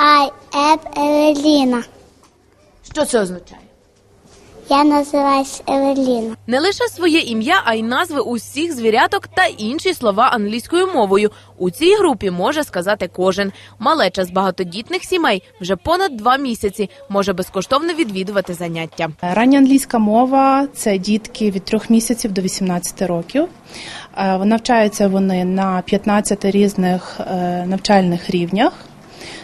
I am Евеліна. Що це означає? Я називаюся Евеліна. Не лише своє ім'я, а й назви усіх звіряток та інші слова англійською мовою. У цій групі може сказати кожен. Малеча з багатодітних сімей вже понад два місяці може безкоштовно відвідувати заняття. Рання англійська мова це дітки від 3 місяців до 18 років. Е, Навчаються вони на 15 різних е, навчальних рівнях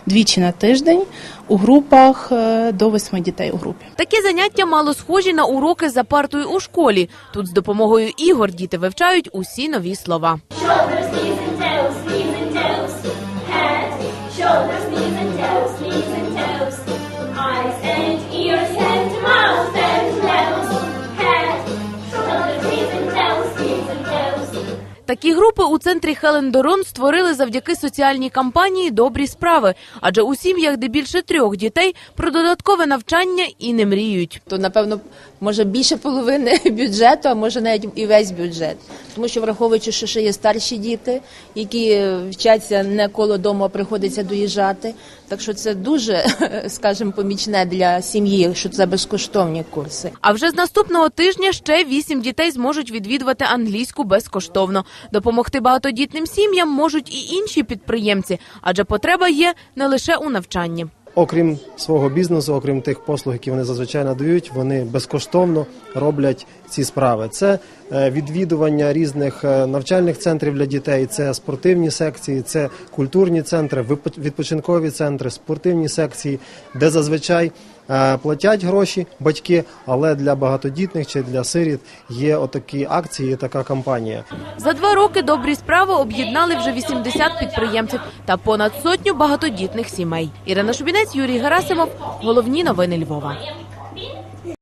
двічі на тиждень у групах е, до восьми дітей у групі. Такі заняття мало схожі на уроки за партою у школі. Тут з допомогою ігор діти вивчають усі нові слова. Shoulders, Такі групи у центрі Хелен Дорон створили завдяки соціальній кампанії Добрі справи. Адже у сім'ях, де більше трьох дітей, про додаткове навчання і не мріють. То напевно може більше половини бюджету, а може навіть і весь бюджет. Тому що враховуючи, що ще є старші діти, які вчаться не коло дому, а приходиться доїжджати. Так що це дуже, скажімо, помічне для сім'ї, що це безкоштовні курси. А вже з наступного тижня ще вісім дітей зможуть відвідувати англійську безкоштовно. Допомогти багатодітним сім'ям можуть і інші підприємці, адже потреба є не лише у навчанні. Окрім свого бізнесу, окрім тих послуг, які вони зазвичай надають, вони безкоштовно роблять ці справи. Це е, відвідування різних е, навчальних центрів для дітей, це спортивні секції, це культурні центри, відпочинкові центри, спортивні секції, де зазвичай платять гроші батьки, але для багатодітних чи для сиріт є отакі акції, є така кампанія. За два роки добрі справи об'єднали вже 80 підприємців та понад сотню багатодітних сімей. Ірина Шубінець, Юрій Герасимов. Головні новини Львова.